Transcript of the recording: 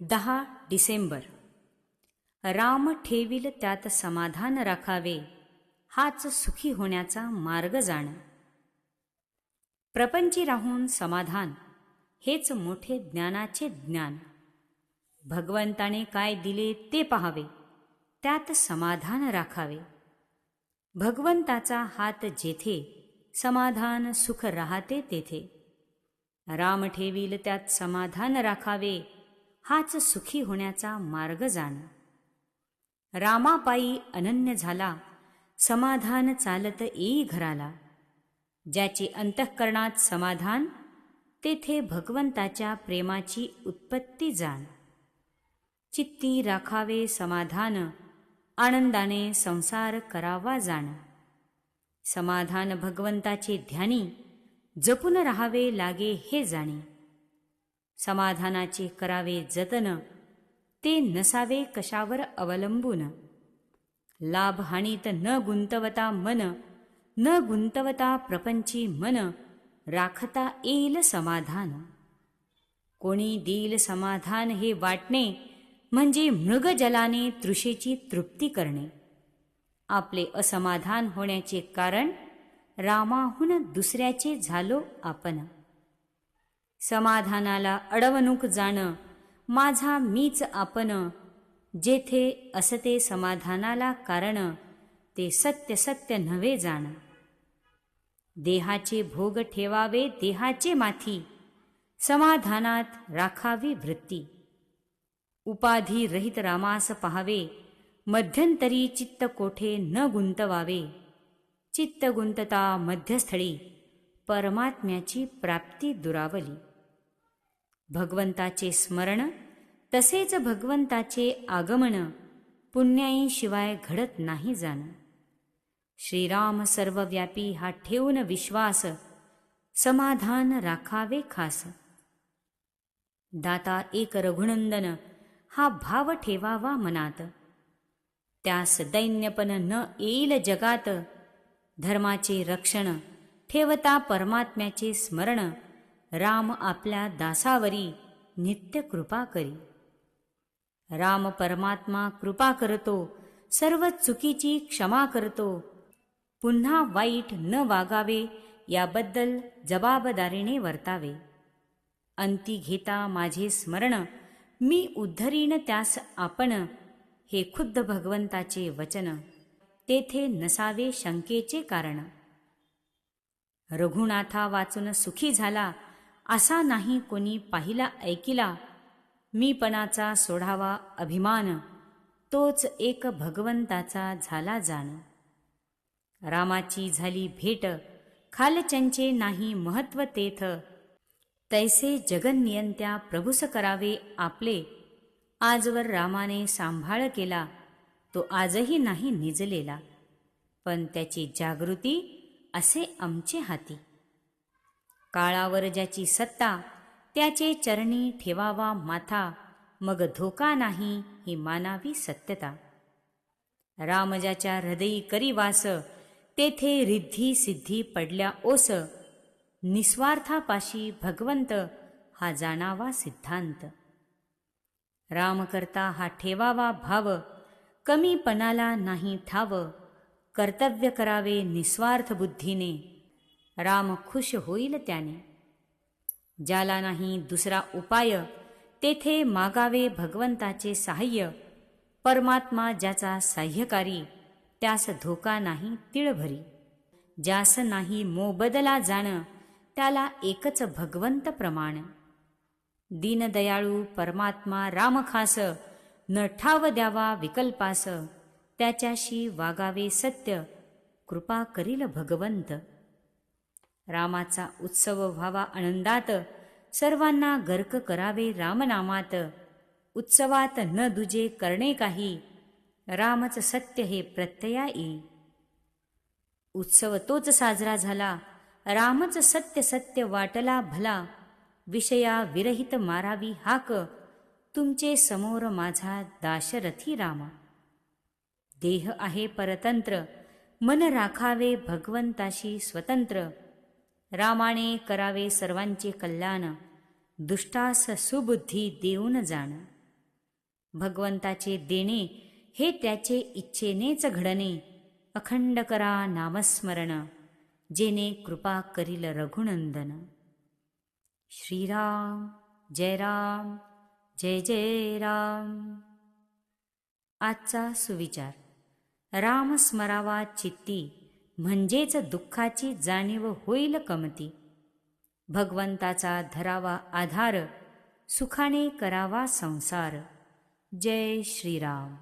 दहा डिसेंबर. राम ठेविल त्यात समाधान राखावे हाच सुखी होण्याचा मार्ग जाण. प्रपंची राहून समाधान हेच मोठे ज्ञानाचे ज्ञान. भगवंताने काय दिले ते पहावे त्यात समाधान राखावे. भगवंताचा हात जेथे समाधान सुख राहते तेथे. राम ठेवील त्यात समाधान राखावे हाच सुखी होण्याचा मार्ग जाण. रामापायी अनन्य झाला समाधान चालत येई घराला. ज्याचे अंतःकरणात समाधान तेथे भगवंताच्या प्रेमाची उत्पत्ती जाण. चित्ती राखावे समाधान आनंदाने संसार करावा जाण. समाधान भगवंताचे ध्यानी जपून राहावे लागे हे जाणे. समाधानाचे करावे जतन ते नसावे कशावर अवलंबून. लाभ हानीत न गुंतवता मन न गुंतवता प्रपंची मन राखता येईल समाधान. कोणी देईल समाधान हे वाटणे म्हणजे मृगजलाने तृषेची तृप्ती करणे. आपले असमाधान होण्याचे कारण रामाहून दुसऱ्याचे झालो आपण. समाधानाला अडवणूक जाणं माझा मीच आपण जेथे असते समाधानाला कारण ते सत्य सत्य नव्हे जाण. देहाचे भोग ठेवावे देहाचे माथी समाधानात राखावी वृत्ती. उपाधी रहित रामास पहावे मध्यंतरी चित्त कोठे न गुंतवावे. चित्त गुंतता मध्यस्थळी परमात्म्याची प्राप्ती दुरावली. भगवंताचे स्मरण तसेच भगवंताचे आगमन पुण्याईशिवाय घडत नाही जाणं. श्रीराम सर्वव्यापी हा ठेवून विश्वास समाधान राखावे खास. दाता एक रघुनंदन हा भाव ठेवावा मनात. त्यास दैन्यपण न येईल जगात. धर्माचे रक्षण ठेवता परमात्म्याचे स्मरण राम आपल्या दासावरी नित्य कृपा करी. राम परमात्मा कृपा करतो सर्व चुकीची क्षमा करतो. पुन्हा वाईट न वागावे याबद्दल जबाबदारीने वर्तावे. अंती घेता माझे स्मरण मी उद्धरीन त्यास आपण हे खुद्द भगवंताचे वचन. तेथे नसावे शंकेचे कारण. रघुनाथा वाचून सुखी झाला असा नाही कोणी पाहिला ऐकिला. मीपणाचा सोडावा अभिमान तोच एक भगवंताचा झाला जाण. रामाची झाली भेट खालचंचे नाही महत्त्व तेथ. तैसे जगनियंत्या प्रभुस करावे आपले. आजवर रामाने सांभाळ केला तो आजही नाही निजलेला. पण त्याची जागृती असे आमचे हाती. काळावर ज्याची सत्ता त्याचे चरणी ठेवावा माथा मग धोका नाही ही मानावी सत्यता. राम ज्याच्या हृदयी करीवास तेथे रिद्धी सिद्धी पडल्या ओस निस्वार्थापाशी भगवंत हा जाणावा सिद्धांत. राम करता हा ठेवावा भाव कमीपणाला नाही ठाव कर्तव्य करावे निस्वार्थ बुद्धीने राम खुश होईल त्याने. ज्याला नाही दुसरा उपाय तेथे मागावे भगवंताचे सहाय्य परमात्मा ज्याचा साह्यकारी त्यास धोका नाही तिळभरी. ज्यास नाही मोबदला जाण त्याला एकच भगवंत प्रमाण. दीनदयाळू परमात्मा रामखास न ठाव द्यावा विकल्पास. त्याच्याशी वागावे सत्य कृपा करील भगवंत. रामाचा उत्सव व्हावा आनंदात सर्वांना गर्क करावे रामनामात. उत्सवात न दुजे करणे काही रामच सत्य हे प्रत्ययाई. उत्सव तोच साजरा झाला रामच सत्य सत्य वाटला भला. विषया विरहित मारावी हाक तुमचे समोर माझा दाशरथी रामा. देह आहे परतंत्र मन राखावे भगवंताशी स्वतंत्र. रामाने करावे सर्वांचे कल्याण दुष्टास सुबुद्धी देऊन जाण. भगवंताचे देणे हे त्याचे इच्छेनेच घडणे अखंड करा नामस्मरण जेने कृपा करील रघुनंदन. श्रीराम जय राम जय जय राम. आजचा सुविचार राम स्मरावा चित्ती. म्हणजेच दुःखाची जाणीव होईल कमती. भगवंताचा धरावा आधार सुखाने करावा संसार. जय श्रीराम.